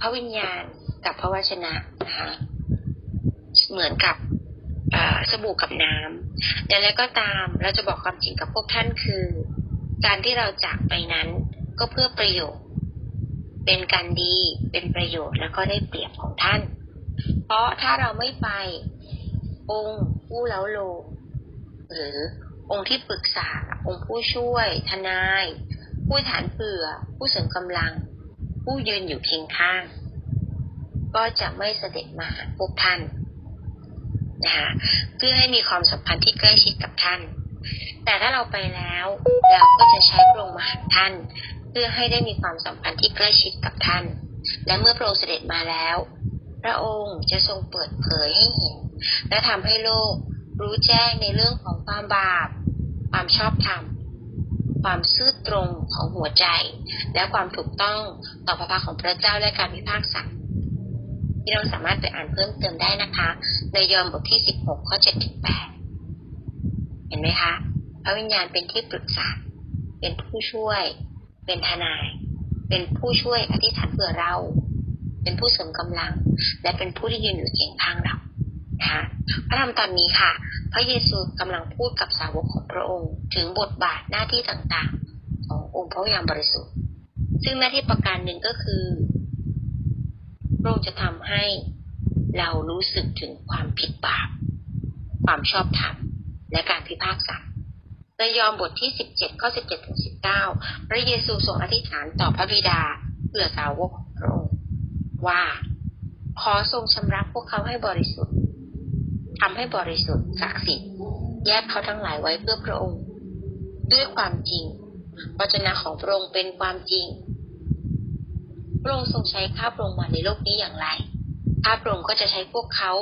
พระวิญญาณกับพระวจนะนะคะ เหมือนกับสบู่กับน้ำอย่างไรก็ตามเราจะบอกความจริงกับพวกท่านคือ การที่เราจากไปนั้นก็เพื่อประโยชน์ เป็นการดีเป็นประโยชน์แล้วก็ได้เปรียบของท่าน เพราะถ้าเราไม่ไปองค์ผู้เล้าโลหรือองค์ที่ปรึกษาองค์ผู้ช่วย ทนาย ผู้ฐานเผื่อ ผู้เสริมกำลัง ผู้ยืนอยู่เคียงข้าง ก็จะไม่เสด็จมาหาพวกท่านนะคะเพื่อให้มีความสัมพันธ์ที่ใกล้ชิดกับท่าน แต่ถ้าเราไปแล้วเราก็จะใช้พระองค์มาหาท่าน เพื่อให้ได้มีความสัมพันธ์ที่ใกล้ชิดกับท่าน และเมื่อพระองค์เสด็จมาแล้ว พระองค์จะทรงเปิดเผยให้เห็น และทำให้โลกรู้แจ้งในเรื่องของความบาป ความชอบธรรม ความซื่อตรงของหัวใจ และความถูกต้องต่อพระพักของพระเจ้าและการพิพากษาที่เราสามารถไปอ่านเพิ่มเติมได้นะคะ ในยอห์นบทที่ 16 ข้อ 7 ถึง 8 เห็นไหมคะ พระวิญญาณเป็นที่ปรึกษา เป็นผู้ช่วย เป็นทนาย เป็นผู้ช่วยอธิษฐานเพื่อเรา เป็นผู้เสริมกำลัง และเป็นผู้ที่ยืนอยู่เคียงข้างเรา นะคะพระธรรมตอนนี้ค่ะ พระเยซูกำลังพูดกับสาวกของพระองค์ ถึงบทบาทหน้าที่ต่างๆ ขององค์พระวิญญาณบริสุทธิ์ ซึ่งหน้าที่ประการหนึ่งก็คือพระองค์จะทำให้เรารู้สึกถึงความผิดบาป ความชอบธรรม และการพิพากษาในยอห์นบทที่ 17 ข้อ 17 ถึง 19 พระเยซูทรงอธิษฐานต่อพระบิดาเพื่อสาวกของพระองค์ว่า ขอทรงชำระพวกเขาให้บริสุทธิ์ ทำให้บริสุทธิ์ศักดิ์สิทธิ์แยกเขาทั้งหลายไว้เพื่อพระองค์ ด้วยความจริงวจนะของพระองค์เป็นความจริง พระองค์ทรงใช้ข้าพระองค์มาในโลกนี้อย่างไร ข้าพระองค์ก็จะใช้พวกเขา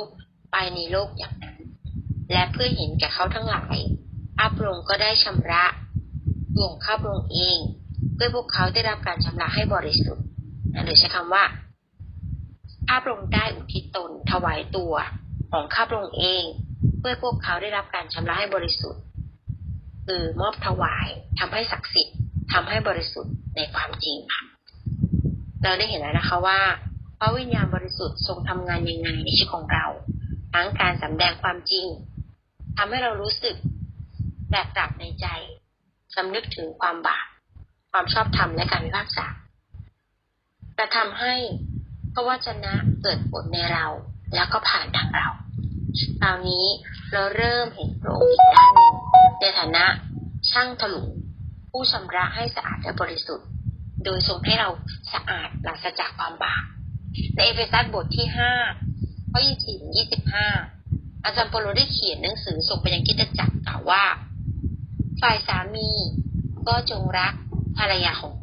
ไปในโลกอย่างนั้น และเพื่อเห็นแก่เขาทั้งหลาย ข้าพระองค์ก็ได้ชำระดวงข้าพระองค์เอง เพื่อพวกเขาได้รับการชำระให้บริสุทธิ์หรือใช้คำว่า ข้าพระองค์ได้อุทิศตนถวายตัว ของข้าพระองค์เอง เพื่อพวกเขาได้รับการชำระให้บริสุทธิ์ คือมอบถวายทำให้ศักดิ์สิทธิ์ทำให้บริสุทธิ์ในความจริงค่ะเราได้เห็นแล้วนะคะว่าพระวิญญาณบริสุทธิ์ทรงทำงานยังไงในชีวิตของเรา ทั้งการสำแดงความจริงทำให้เรารู้สึกแตกต่างในใจสำนึกถึงความบาปความชอบธรรมและการพิพากษาแต่ทำให้พระวจนะเกิดผลในเรา แล้วก็ผ่านทางเรา คราวนี้เราเริ่มเห็นพรงอีกด้านหนึ่งในฐานะช่างถลุงผู้ชำระให้สะอาดและบริสุทธิ์ โดยทรงให้เราสะอาดปราศจากความบาปในเอเฟซัสบทที่ห้าข้อยี่สิบยี่สิบห้าอาจารย์เปโลได้เขียนหนังสือส่งไปยังคิดจักรกล่าวว่า ฝ่ายสามีก็จงรักภรรยาของ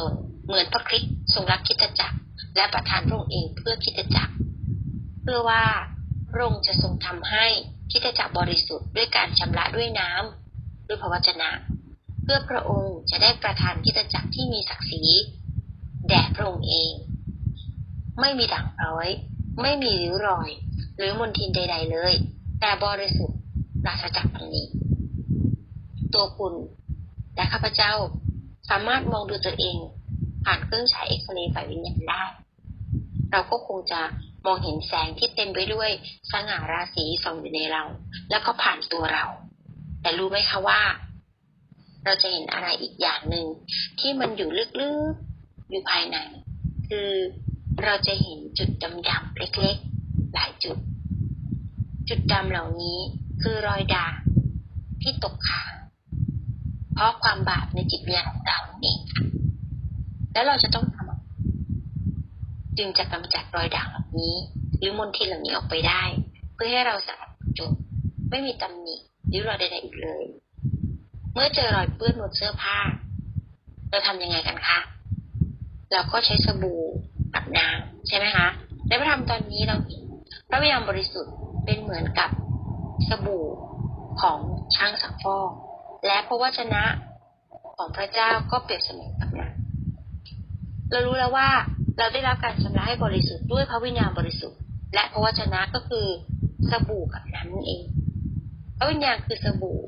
ตน เหมือนพระคริสต์ทรงรักคิดจักร และประทานพระองค์เองเพื่อคิดจักร เพื่อว่าพระองค์จะทรงทำให้คิดจักรบริสุทธิ์ด้วยการชำระด้วยน้ำด้วยพระวจนะ เพื่อพระองค์จะได้ประทานคิดจักรที่มีศักดิ์ศรีแด่พระองค์เอง ไม่มีด่างพร้อย ไม่มีริ้วรอย หรือมลทินใด ๆ เลย แต่บริสุทธิ์ปราศจากพันนี้ตัวคุณและข้าพเจ้าสามารถมองดูตัวเองผ่านเครื่องฉายเอ็กซเรย์ฝ่ายวิญญาณได้ เราก็คงจะ มองเห็นแสงที่เต็มไปด้วยสง่าราศีส่องอยู่ในเรา แล้วก็ผ่านตัวเรา แต่รู้ไหมคะว่า เราจะเห็นอะไรอีกอย่างหนึ่งที่มันอยู่ลึกๆอยู่ภายใน คือเราจะเห็นจุดดำๆเล็กๆ หลายจุด จุดดำเหล่านี้คือรอยด่างที่ตกค้างเพราะความบาปในจิตวิญญาณของเราเองค่ะแล้วเราจะต้องทำ จึงจะกำจัดรอยด่างเหล่านี้ หรือมลทินเหล่านี้ออกไปได้ เพื่อให้เราสะอาดจบไม่มีตำหนิหรือรอยใดๆอีกเลย เมื่อเจอรอยเปื้อนบนเสื้อผ้า เราทำยังไงกันคะเราก็ใช้สบู่กับน้ำใช่ไหมคะในพระธรรมตอนนี้เราเพระวิญญาณบริสุทธิ์เป็นเหมือนกับสบู่ของช่างสักฟอกและพระวจนะของพระเจ้าก็เปรียบเสมือนกับน้ำเรารู้แล้วว่า เราได้รับการชำระให้บริสุทธิ์ด้วยพระวิญญาณบริสุทธิ์ และพระวจนะก็คือสบู่กับน้ำนั่นเอง พระวิญญาณคือสบู่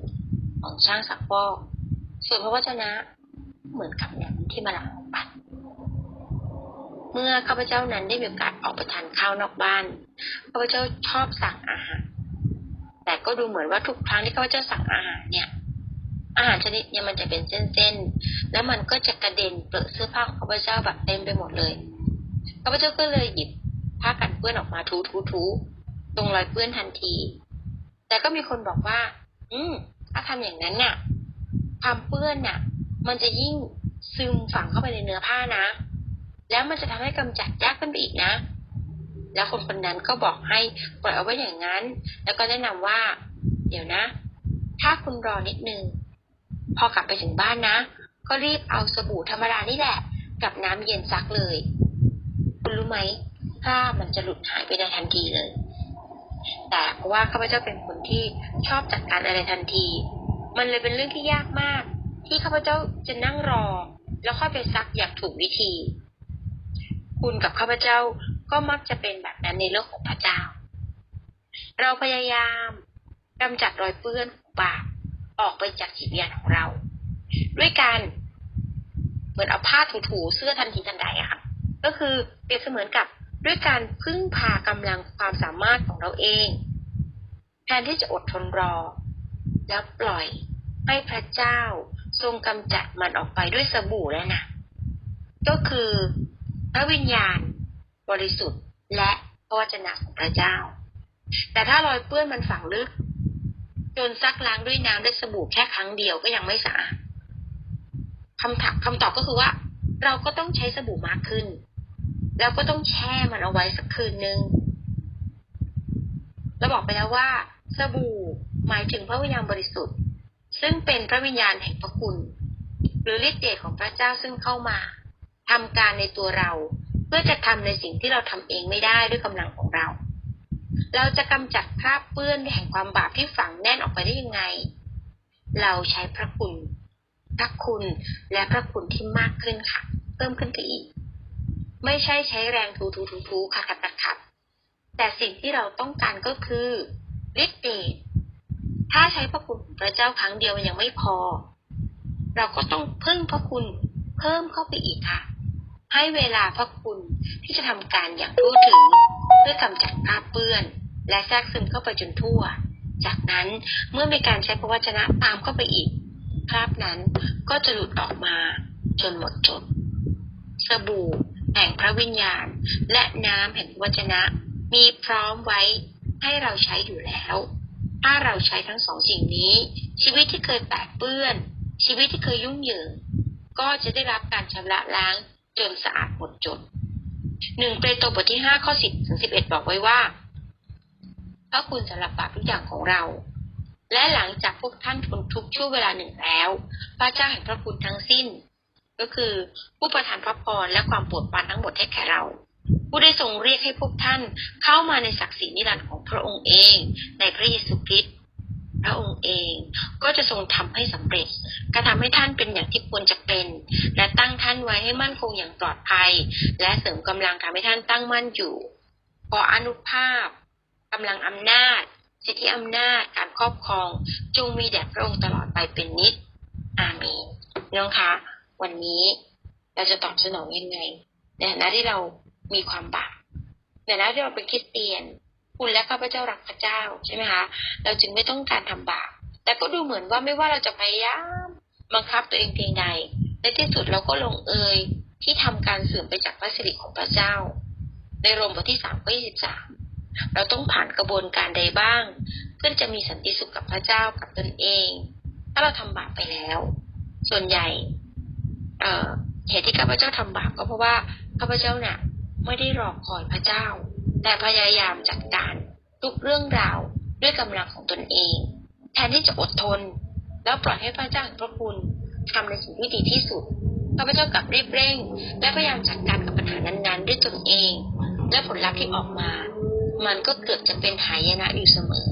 ของช่างสักฟอกส่วนพระวจนะเหมือนกับน้ำที่มาล้างปัดเมื่อข้าพเจ้านั้นได้มีโอกาสออกไปทานข้าวนอกบ้านข้าพเจ้าชอบสั่งอาหาร แต่ก็ดูเหมือนว่าทุกครั้งที่ข้าพเจ้าสั่งอาหารเนี่ยอาหารชนิดเนี่ยมันจะเป็นเส้นๆ แล้วมันก็จะกระเด็นเปลือกเสื้อผ้าของข้าพเจ้าแบบเต็มไปหมดเลย ข้าพเจ้าก็เลยหยิบผ้ากันเปื้อนออกมาทูทูทูตรงรอยเปื้อนทันที แต่ก็มีคนบอกว่า อืม ถ้าทำอย่างนั้นน่ะ ความเปื้อนน่ะ มันจะยิ่งซึมฝังเข้าไปในเนื้อผ้านะ แล้วมันจะทำให้กำจัดยากขึ้นไปอีกนะ แล้วคนคนนั้นก็บอกให้ปล่อยเอาไว้อย่างนั้น แล้วก็แนะนำว่า เดี๋ยวนะ ถ้าคุณรอนิดนึง พอกลับไปถึงบ้านนะ ก็รีบเอาสบู่ธรรมดานี่แหละ กับน้ำเย็นซักเลย รู้ไหมผ้ามันจะหลุดหายไปในทันทีเลย แต่เพราะว่าข้าพเจ้าเป็นคนที่ชอบจัดการอะไรทันที มันเลยเป็นเรื่องที่ยากมาก ที่ข้าพเจ้าจะนั่งรอ แล้วค่อยไปซักอย่างถูกวิธี คุณกับข้าพเจ้าก็มักจะเป็นแบบนั้นในโลกของพระเจ้า เราพยายามกำจัดรอยเปื้อนของบาปออกไปจากจิตวิญญาณของเรา ด้วยการเหมือนเอาผ้าถูๆเสื้อทันทีทันใดอะค่ะ ก็คือเปรียบเสมือนกับด้วยการพึ่งพากำลังความสามารถของเราเอง แทนที่จะอดทนรอ แล้วปล่อยให้พระเจ้าทรงกำจัดมันออกไปด้วยสบู่แล้วนะก็คือพระวิญญาณ บริสุทธิ์ และพระวจนะของพระเจ้า แต่ถ้ารอยเปื้อนมันฝังลึกจนซักล้างด้วยน้ำด้วยสบู่แค่ครั้งเดียวก็ยังไม่สะอาดคำถามคำตอบก็คือว่า เราก็ต้องใช้สบู่มากขึ้น แล้วก็ต้องแช่มันเอาไว้สักคืนนึงเราบอกไปแล้วว่า สบู่หมายถึงพระวิญญาณบริสุทธิ์ ซึ่งเป็นพระวิญญาณแห่งพระคุณ หรือฤทธิ์เดชของพระเจ้าซึ่งเข้ามาทำการในตัวเรา เพื่อจะทำในสิ่งที่เราทำเองไม่ได้ด้วยกำลังของเรา เราจะกำจัดคราบเปื้อนแห่งความบาปที่ฝังแน่นออกไปได้ยังไง เราใช้พระคุณ พระคุณและพระคุณที่มากขึ้นค่ะ เพิ่มขึ้นไปอีก ไม่ใช่ใช้แรงทูทูทูทูขัดขัดขัดแต่สิ่งที่เราต้องการก็คือฤทธิ์เดชถ้าใช้พระคุณพระเจ้าครั้งเดียวยังไม่พอ เราก็ต้องเพิ่มพระคุณเพิ่มเข้าไปอีกค่ะ ให้เวลาพระคุณที่จะทำการอย่างทั่วถึงเพื่อกำจัดคราบเปื้อน และแทรกซึมเข้าไปจนทั่ว จากนั้นเมื่อมีการใช้พระวจนะตามเข้าไปอีกคราบนั้นก็จะหลุดออกมาจนหมดจดสบู่ แห่งพระวิญญาณ และน้ำแห่งวจนะ มีพร้อมไว้ให้เราใช้อยู่แล้ว ถ้าเราใช้ทั้งสองสิ่งนี้ ชีวิตที่เคยแปดเปื้อน ชีวิตที่เคยยุ่งเหยิง ก็จะได้รับการชำระล้างจนสะอาดหมดจดหนึ่งเปโตรบทที่ห้าข้อสิบถึงสิบเอ็ดบอกไว้ว่าพระคุณสำหรับบาปทุกอย่างของเรา และหลังจากพวกท่านทนทุกข์ช่วงเวลาหนึ่งแล้ว พระเจ้าแห่งพระคุณทั้งสิ้น ก็คือผู้ประทานพระพรและความปรดปานทั้งหมดให้แก่เรา ผู้ได้ทรงเรียกให้พวกท่านเข้ามาในศักดิ์ศรีนิรันดร์ของพระองค์เอง ในพระเยซูคริสต์พระองค์เองก็จะทรงทำให้สำเร็จกระทำให้ท่านเป็นอย่างที่ควรจะเป็น และตั้งท่านไว้ให้มั่นคงอย่างปลอดภัย และเสริมกำลังทำให้ท่านตั้งมั่นอยู่ขออนุภาพกำลังอำนาจ สิทธิอำนาจการครอบครองจงมีแด่พระองค์ตลอดไปเป็นนิจอาเมนน้องคะ วันนี้เราจะตอบสนองยังไง ในฐานะที่เรามีความบาปในฐานะที่เราเป็นคริสเตียน คุณและข้าพเจ้ารักพระเจ้าใช่ไหมคะ เราจึงไม่ต้องการทำบาป แต่ก็ดูเหมือนว่าไม่ว่าเราจะพยายามบังคับตัวเองเพียงใด ในที่สุดเราก็ลงเอยที่ทำการเสื่อมไปจากพระสิริของพระเจ้า ในโรมบทที่สามข้อยี่สิบสามเราต้องผ่านกระบวนการใดบ้าง เพื่อจะมีสันติสุขกับพระเจ้ากับตนเอง ถ้าเราทำบาปไปแล้ว ส่วนใหญ่ เหตุที่ข้าพเจ้าทำบาปก็เพราะว่าข้าพเจ้าเนี่ยไม่ได้รอคอยพระเจ้า แต่พยายามจัดการทุกเรื่องราวด้วยกำลังของตนเอง แทนที่จะอดทน แล้วปล่อยให้พระเจ้าแห่งพระคุณทำในสิ่งที่ดีที่สุดข้าพเจ้ากลับรีบเร่ง และพยายามจัดการกับปัญหานั้นๆ ด้วยตนเอง และผลลัพธ์ที่ออกมา มันก็เกิดจะเป็นหายนะอยู่เสมอ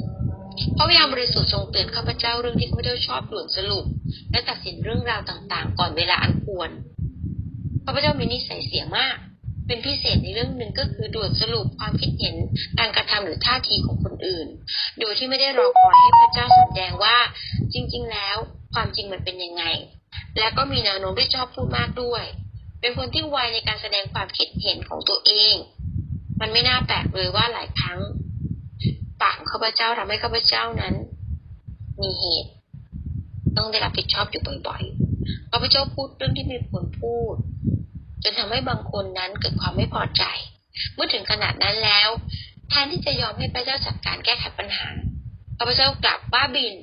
พระวิญญาณบริสุทธิ์ทรงเตือนข้าพเจ้าเรื่องที่ข้าพเจ้าชอบด่วนสรุป และตัดสินเรื่องราวต่างๆ ก่อนเวลาอันควรข้าพเจ้ามีนิสัยเสียมาก เป็นพิเศษในเรื่องหนึ่งก็คือด่วนสรุปความคิดเห็นการกระทำหรือท่าทีของคนอื่น โดยที่ไม่ได้รอคอยให้พระเจ้าแสดงว่า จริง ๆ แล้ว ความจริงมันเป็นยังไง และก็มีแนวโน้มที่ชอบพูดมากด้วย เป็นคนที่ไวในการแสดงความคิดเห็นของตัวเอง มันไม่น่าแปลกเลยว่าหลายครั้งปากของข้าพเจ้าทำให้ข้าพเจ้านั้น มีเหตุ ต้องได้รับผิดชอบอยู่บ่อยๆข้าพเจ้าพูดเรื่องที่มีควรพูด จนทำให้บางคนนั้นเกิดความไม่พอใจ เมื่อถึงขนาดนั้นแล้วแทนที่จะยอมให้พระเจ้าจัดการแก้ไขปัญหาข้าพเจ้ากลับบ้าบิน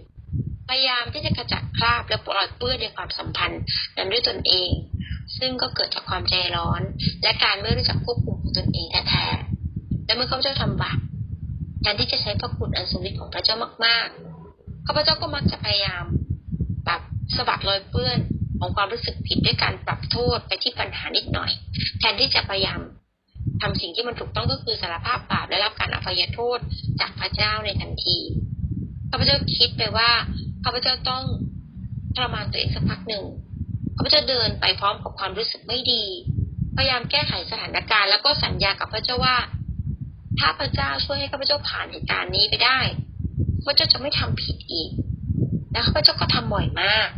พยายามที่จะขจัดคราบและปลอดเปื้อนในความสัมพันธ์นั้นด้วยตนเอง ซึ่งก็เกิดจากความใจร้อน และการไม่รู้จักควบคุมของตนเองแท้ๆและเมื่อข้าเจ้าทำบาปแทนที่จะใช้พระคุณอันสูงฤทธิ์ของพระเจ้ามากๆข้าพเจ้าก็มักจะพยายาม สะบัดรอยเปื้อนของความรู้สึกผิดด้วยการปรับโทษไปที่ปัญหานิดหน่อย แทนที่จะพยายามทำสิ่งที่มันถูกต้องก็คือสารภาพบาปและรับการอภัยโทษจากพระเจ้าในทันทีข้าพเจ้าคิดไปว่าข้าพเจ้าต้องทรมานตัวเองสักพักหนึ่งข้าพเจ้าเดินไปพร้อมกับความรู้สึกไม่ดี พยายามแก้ไขสถานการณ์ แล้วก็สัญญากับพระเจ้าว่า ถ้าพระเจ้าช่วยให้ข้าพเจ้าผ่านเหตุการณ์นี้ไปได้พระเจ้าจะไม่ทำผิดอีก และข้าพเจ้าก็ทำบ่อยมาก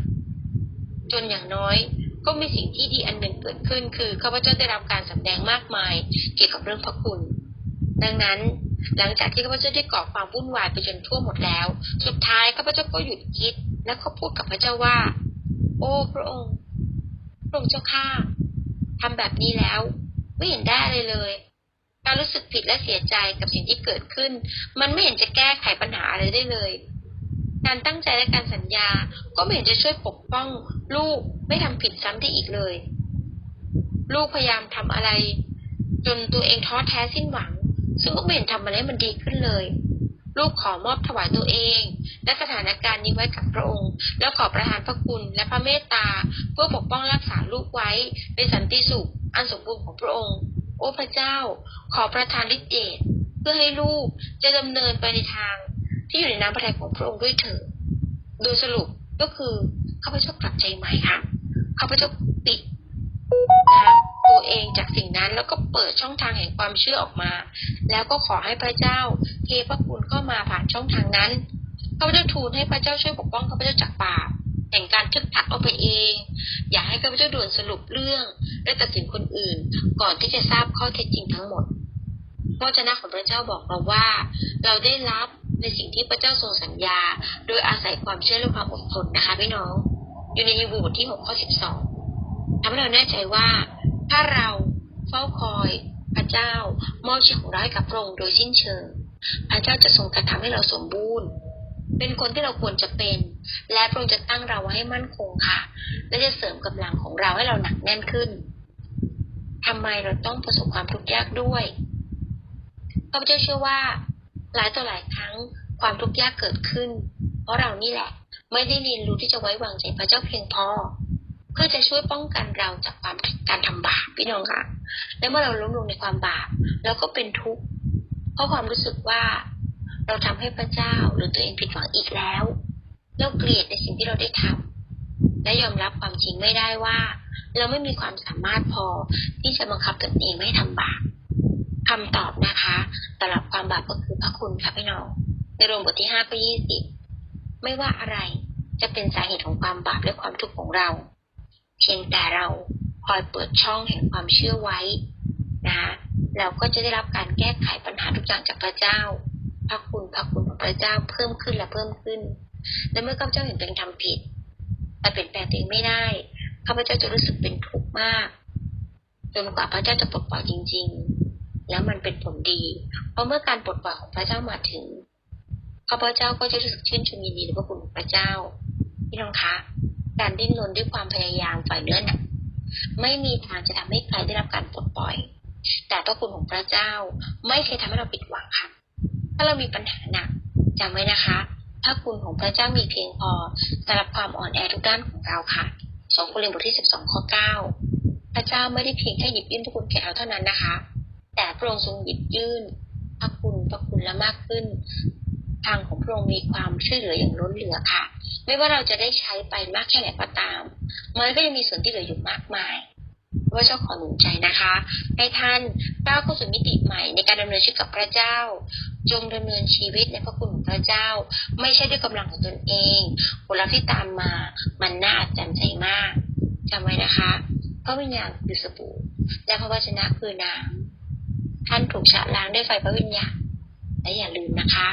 จนอย่างน้อย ก็มีสิ่งที่ดีอันหนึ่งเกิดขึ้น คือข้าพเจ้าได้รับการสำแดงมากมาย เกี่ยวกับเรื่องพระคุณ ดังนั้นหลังจากที่ข้าพเจ้าได้ก่อความวุ่นวายไปจนทั่วหมดแล้ว สุดท้ายข้าพเจ้าก็หยุดคิด และก็พูดกับพระเจ้าว่า โอ้พระองค์พระองค์เจ้าข้าทำแบบนี้แล้ว ไม่เห็นได้เลยเลยการรู้สึกผิดและเสียใจกับสิ่งที่เกิดขึ้น มันไม่เห็นจะแก้ไขปัญหาอะไรได้เลย การตั้งใจและการสัญญา ก็ไม่เห็นจะช่วยปกป้อง ลูกไม่ทำผิดซ้ำได้อีกเลย ลูกพยายามทำอะไร จนตัวเองท้อแท้สิ้นหวัง ซึ่งก็ไม่เห็นทำอะได้มันดีขึ้นเลย ลูกขอมอบถวายตัวเอง และสถานการณ์นี้ไว้กับพระองค์ แล้วขอประทานพระคุณและพระเมตตา เพื่อปกป้องรักษาลูกไว้ในสันติสุข อันสมบูรณ์ของพระองค์ โอ้พระเจ้า ขอประทานฤทธิ์เดชเพื่อให้ลูกจะดำเนินไปในทาง ที่อยู่ในน้ำพระทัยของพระองค์ด้วยเถิดโดยสรุปก็คือข้าพเจ้ากลับใจใหม่ค่ะข้าพเจ้าปิดนะคะตัวเองจากสิ่งนั้นแล้วก็เปิดช่องทางแห่งความเชื่อออกมา แล้วก็ขอให้พระเจ้าเทพระคุณเข้ามาผ่านช่องทางนั้นข้าพเจ้าทูลให้พระเจ้าช่วยปกป้องข้าพเจ้าจากบาปแห่งการทึกทักเอาไปเอง อย่าให้ข้าพเจ้าด่วนสรุปเรื่อง และตัดสินคนอื่น ก่อนที่จะทราบข้อเท็จจริงทั้งหมดพระเจ้าของพระเจ้าบอกเราว่า เราได้รับ ในสิ่งที่พระเจ้าทรงสัญญา โดยอาศัยความเชื่อและความอดทนนะคะพี่น้อง อยู่ในฮีบรูบทที่6ข้อ12ทำให้เราแน่ใจว่า ถ้าเราเฝ้าคอยพระเจ้ามอบชีวิตของเราให้กับพระองค์โดยสิ้นเชิง พระเจ้าจะทรงกระทำให้เราสมบูรณ์ เป็นคนที่เราควรจะเป็น และพระองค์จะตั้งเราไว้ให้มั่นคงค่ะ และจะเสริมกำลังของเราให้เราหนักแน่นขึ้นทำไมเราต้องประสบความทุกข์ยากด้วยข้าพเจ้าเชื่อว่า หลายต่อหลายครั้งความทุกข์ยากเกิดขึ้น เพราะเรานี่แหละ ไม่ได้เรียนรู้ที่จะไว้วางใจพระเจ้าเพียงพอเพื่อจะช่วยป้องกันเราจากความการทำบาปพี่น้องค่ะและเมื่อเราล้มลงในความบาปเราก็เป็นทุกข์เพราะความรู้สึกว่าเราทำให้พระเจ้าหรือตัวเองผิดหวังอีกแล้วเราเกลียดในสิ่งที่เราได้ทำและยอมรับความจริงไม่ได้ว่า เราไม่มีความสามารถพอที่จะบังคับตนเองไม่ให้ทำบาป คำตอบนะคะสำหรับความบาปก็คือพระคุณค่ะพี่น้อง ในโรมบทที่ห้าข้อยี่สิบไม่ว่าอะไรจะเป็นสาเหตุของความบาปและความทุกข์ของเรา เพียงแต่เราคอยเปิดช่องแห่งความเชื่อไว้นะเราก็จะได้รับการแก้ไขปัญหาทุกอย่างจากพระเจ้า พระคุณพระคุณของพระเจ้าเพิ่มขึ้นและเพิ่มขึ้น และเมื่อข้าพเจ้าเห็นตัวเองทำผิดแต่เปลี่ยนแปลงตัวเองไม่ได้ข้าพเจ้าจะรู้สึกเป็นทุกข์มากจนกว่าพระเจ้าจะปลดปล่อยจริง ๆ แล้วมันเป็นผลดี เพราะเมื่อการปลดปล่อยของพระเจ้ามาถึงข้าพเจ้าก็จะรู้สึกชื่นชมยินดีในพระคุณของพระเจ้าพี่น้องคะ การดิ้นรนด้วยความพยายามฝ่ายเนื้อหนักไม่มีทางจะทำให้ใครได้รับการปลดปล่อย แต่พระคุณของพระเจ้าไม่เคยทำให้เราผิดหวังค่ะ ถ้าเรามีปัญหาหนักจำไว้นะคะพระคุณของพระเจ้ามีเพียงพอสำหรับความอ่อนแอทุกด้านของเราค่ะสองโครินธ์บทที่สิบสองข้อเก้าพระเจ้าไม่ได้เพียงแค่หยิบยื่นพระคุณแก่เราเท่านั้นนะคะ แต่พระองค์ทรงหยิบยื่นพระคุณพระคุณและมากขึ้น ทางของพระองค์มีความช่วยเหลืออย่างล้นเหลือค่ะ ไม่ว่าเราจะได้ใช้ไปมากแค่ไหนก็ตาม มันก็ยังมีส่วนที่เหลืออยู่มากมายว่าเจ้าขอหนุนใจนะคะ ให้ท่านก้าวเข้าสู่มิติใหม่ในการดำเนินชีวิตกับพระเจ้า จงดำเนินชีวิตในพระคุณของพระเจ้า ไม่ใช่ด้วยกำลังของตนเองผลลัพธ์ที่ตามมามันน่าอัศจรรย์ใจมากจำไว้นะคะพระวิญญาณคือสบู่และพระวจนะคือน้ำ ท่านถูกชะล้างด้วยไฟพระวิญญาณและอย่าลืมนะคะ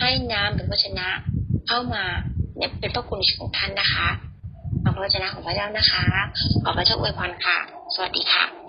ให้น้ำหรือวชนะเข้ามาเนี่ยเป็นพระคุณของท่านนะคะขอพระวจนะของพระเจ้านะคะ ขอพระเจ้าอวยพรค่ะ สวัสดีค่ะ